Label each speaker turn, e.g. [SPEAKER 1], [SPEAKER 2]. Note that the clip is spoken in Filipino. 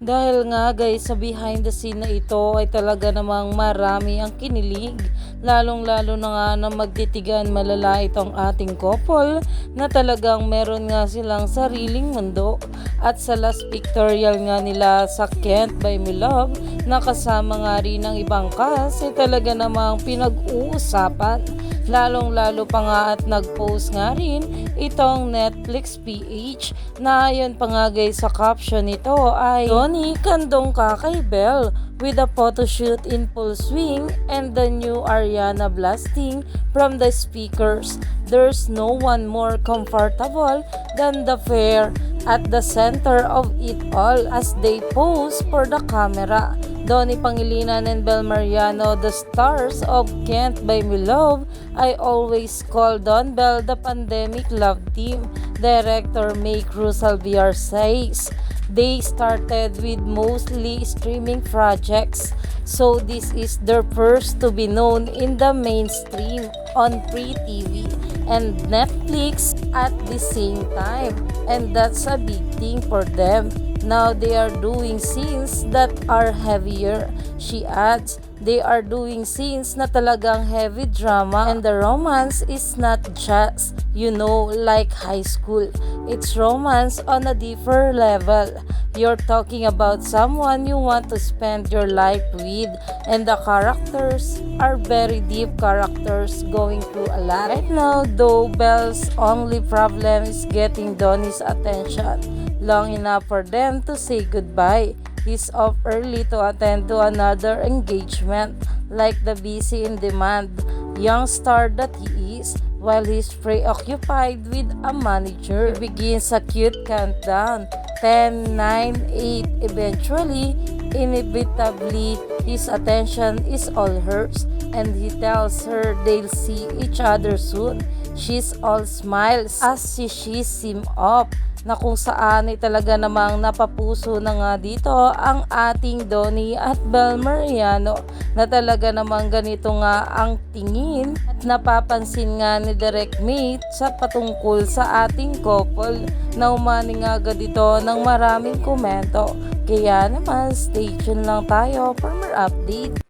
[SPEAKER 1] Dahil nga guys, sa behind the scene na ito ay talaga namang marami ang kinilig. Lalong lalo na nga na magtitigan malala itong ating couple na talagang meron nga silang sariling mundo. At sa last pictorial nga nila sa Kent by Me Love na kasama nga rin ng ibang cast ay talaga namang pinag-uusapan. Lalong lalo pa nga at nag-post nga rin itong Netflix PH na ayon pa nga guys sa caption nito ay Tony kandong ka kay Belle with a photoshoot in full swing and the new Ariana blasting from the speakers. There's no one more comfortable than the fair at the center of it all as they pose for the camera. Donnie Pangilinan and Bel Mariano, the stars of Kent by Me Love, I always call Don Bell the pandemic love team. Director May Cruz Alviar says, they started with mostly streaming projects, so this is their first to be known in the mainstream on free TV and Netflix at the same time. And that's a big thing for them. Now they are doing scenes that are heavier. She adds, they are doing scenes na talagang heavy drama and the romance is not just, you know, like high school. It's romance on a deeper level. You're talking about someone you want to spend your life with and the characters are very deep characters going through a lot. Right now, though, Belle's only problem is getting Donnie's attention long enough for them to say goodbye. He's off early to attend to another engagement like the busy in demand young star that he is while he's preoccupied with a manager. He begins a cute countdown 10, 9, 8. Eventually, inevitably, his attention is all hers and he tells her they'll see each other soon. She's all smiles as she sees him up na kung saan ay talaga namang napapuso na nga dito ang ating Donnie at Bel Mariano na talaga namang ganito nga ang tingin at napapansin nga ni Direk Mate sa patungkol sa ating couple na umani nga agad ito ng maraming komento. Kaya naman stay tuned lang tayo for more update.